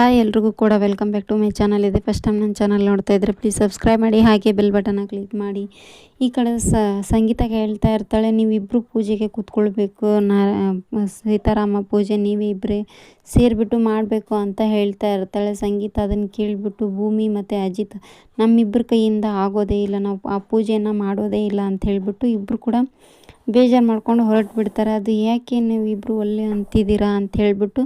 Hi ಎಲ್ರಿಗೂ ಕೂಡ welcome back to my channel. ಇದೆ ಫಸ್ಟ್ ಟೈಮ್ ನನ್ನ ಚಾನಲ್ ನೋಡ್ತಾ ಇದ್ದರೆ ಪ್ಲೀಸ್ ಸಬ್ಸ್ಕ್ರೈಬ್ ಮಾಡಿ, ಹಾಗೆ ಬೆಲ್ ಬಟನ್ನ ಕ್ಲಿಕ್ ಮಾಡಿ. ಈ ಕಡೆ ಸಂಗೀತ ಹೇಳ್ತಾ ಇರ್ತಾಳೆ ನೀವಿಬ್ಬರು ಪೂಜೆಗೆ ಕೂತ್ಕೊಳ್ಬೇಕು, ನಾ ಸೀತಾರಾಮ ಪೂಜೆ ನೀವೇ ಇಬ್ಬರೇ ಸೇರಿಬಿಟ್ಟು ಮಾಡಬೇಕು ಅಂತ ಹೇಳ್ತಾ ಇರ್ತಾಳೆ. ಸಂಗೀತ ಅದನ್ನು ಕೇಳಿಬಿಟ್ಟು ಭೂಮಿ ಮತ್ತು ಅಜಿತ್ ನಮ್ಮಿಬ್ಬರ ಕೈಯಿಂದ ಆಗೋದೇ ಇಲ್ಲ, ನಾವು ಆ ಪೂಜೆಯನ್ನು ಮಾಡೋದೇ ಇಲ್ಲ ಅಂತ ಹೇಳಿಬಿಟ್ಟು ಇಬ್ಬರು ಕೂಡ ಬೇಜಾರು ಮಾಡ್ಕೊಂಡು ಹೊರಟು ಬಿಡ್ತಾರೆ ಅದು ಯಾಕೆ ನೀವು ಇಬ್ಬರು ಒಳ್ಳೆ ಅಂತಿದ್ದೀರಾ ಅಂತ ಹೇಳಿಬಿಟ್ಟು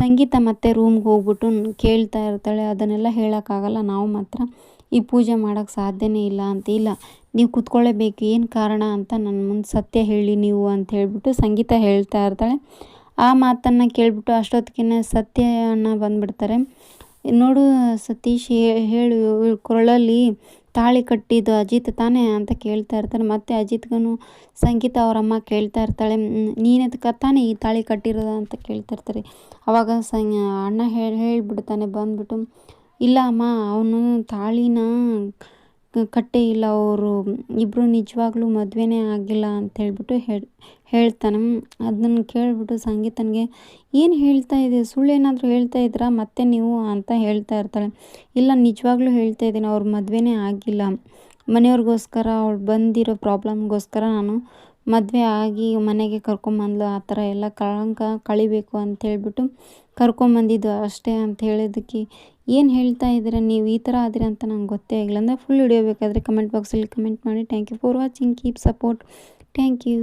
ಸಂಗೀತ ಮತ್ತೆ ರೂಮ್ಗೆ ಹೋಗ್ಬಿಟ್ಟು ಕೇಳ್ತಾ ಇರ್ತಾಳೆ. ಅದನ್ನೆಲ್ಲ ಹೇಳೋಕ್ಕಾಗಲ್ಲ. ನಾವು ಮಾತ್ರ ಈ ಪೂಜೆ ಮಾಡೋಕ್ಕೆ ಸಾಧ್ಯನೇ ಇಲ್ಲ ಅಂತ. ಇಲ್ಲ, ನೀವು ಕೂತ್ಕೊಳ್ಳೇಬೇಕು ಏನು ಕಾರಣ ಅಂತ ನನ್ನ ಮುಂದೆ ಸತ್ಯ ಹೇಳಿ ನೀವು ಅಂತ ಹೇಳಿಬಿಟ್ಟು ಸಂಗೀತ ಹೇಳ್ತಾ ಇರ್ತಾಳೆ. ಆ ಮಾತನ್ನು ಕೇಳಿಬಿಟ್ಟು ಅಷ್ಟೊತ್ತಿಗೆ ಸತ್ಯನ ಬಂದುಬಿಡ್ತಾರೆ. ನೋಡು ಸತೀಶ್ ಹೇಳು, ಕೊರಳಲ್ಲಿ ತಾಳಿ ಕಟ್ಟಿದ್ದು ಅಜಿತ್ ತಾನೇ ಅಂತ ಕೇಳ್ತಾ ಇರ್ತಾರೆ ಮತ್ತು ಅಜಿತ್ಗೂ ಸಂಗೀತ ಅವರಮ್ಮ ಕೇಳ್ತಾ ಇರ್ತಾಳೆ. ನೀನೆದಕ್ಕೆ ತಾನೇ ಈ ತಾಳಿ ಕಟ್ಟಿರೋದ ಅಂತ ಕೇಳ್ತಾ ಇರ್ತಾರೆ. ಅವಾಗ ಸಂಗ, ಅಣ್ಣ ಹೇಳಿ ಹೇಳಿಬಿಡ್ತಾನೆ ಬಂದ್ಬಿಟ್ಟು ಇಲ್ಲ ಅಮ್ಮ ಅವನು ತಾಳಿನ ಕಟ್ಟೇ ಇಲ್ಲ, ಅವರು ಇಬ್ಬರು ನಿಜವಾಗ್ಲೂ ಮದುವೆನೇ ಆಗಿಲ್ಲ ಅಂತ ಹೇಳ್ಬಿಟ್ಟು ಹೇಳಿ, ಹೇಳ್ತಾನೆ. ಅದನ್ನು ಕೇಳಿಬಿಟ್ಟು ಸಂಗೀತನಿಗೆ, ಏನು ಹೇಳ್ತಾ ಇದೆ? ಸುಳ್ಳು ಏನಾದರೂ ಹೇಳ್ತಾ ಇದ್ದೀರಾ ಮತ್ತೆ ನೀವು ಅಂತ ಹೇಳ್ತಾ ಇರ್ತಾಳೆ. ಇಲ್ಲ, ನಿಜವಾಗ್ಲೂ ಹೇಳ್ತಾ ಇದ್ದೀನಿ, ಅವ್ರ ಮದುವೆನೇ ಆಗಿಲ್ಲ. ಮನೆಯವ್ರಿಗೋಸ್ಕರ ಅವ್ಳು ಬಂದಿರೋ ಪ್ರಾಬ್ಲಮ್ಗೋಸ್ಕರ ನಾನು ಮದುವೆ ಆಗಿ ಮನೆಗೆ ಕರ್ಕೊಂಬಂದ್ಲು, ಆ ಥರ ಎಲ್ಲ ಕಳಂಕ ಕಳಿಬೇಕು ಅಂತ ಹೇಳ್ಬಿಟ್ಟು ಕರ್ಕೊಂಬಂದಿದ್ದು ಅಷ್ಟೇ ಅಂತ ಹೇಳಿದ್ದಕ್ಕೆ ಏನು ಹೇಳ್ತಾ ಇದ್ದೀರಾ? ನೀವು ಈ ಥರ ಆದಿರ ಅಂತ ನಂಗೆ ಗೊತ್ತೇ ಆಗಿಲ್ಲ. ಅಂದರೆ ಫುಲ್ ವಿಡಿಯೋ ಕಮೆಂಟ್ ಬಾಕ್ಸಲ್ಲಿ ಕಮೆಂಟ್ ಮಾಡಿ. Thank you for watching keep support thank you